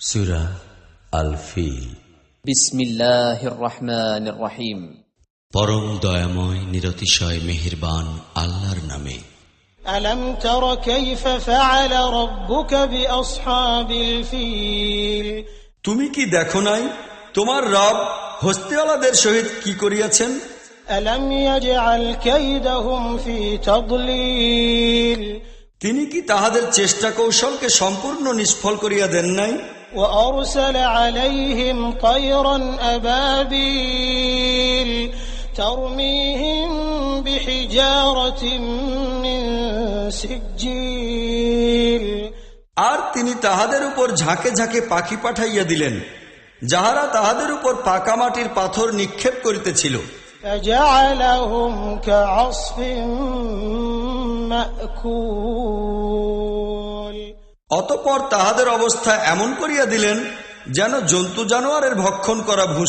সুরা আল ফিল بسم الله الرحمن الرحيم পরম দয়াময় নিরতিশয় মেহেরবান আল্লাহর নামে ألم تر كيف فعل ربك بأصحاب الفيل তুমি কি দেখো নাই তোমার রব হস্তিওয়ালাদের সহিত কি করিয়াছেন ألم يجعل كيدهم في تضليل তিনি কি তাহাদের চেষ্টা কৌশলকে সম্পূর্ণ নিষ্ফল করিয়া দেন নাই وأرسل عليهم طيرا أبابيل ترميهم بحجارة من سجيل আর তিনি তাহাদের উপর ঝাঁকে ঝাঁকে পাখি পাঠাইয়া দিলেন যাহারা তাহাদের উপর পাকা মাটির পাথর নিক্ষেপ করিতেছিল فجعلهم كعصف مأكول অতপর তাহাদের অবস্থা এমন করিয়া দিলেন যেন জন্তু জানোয়ারের ভক্ষণ করা ভূ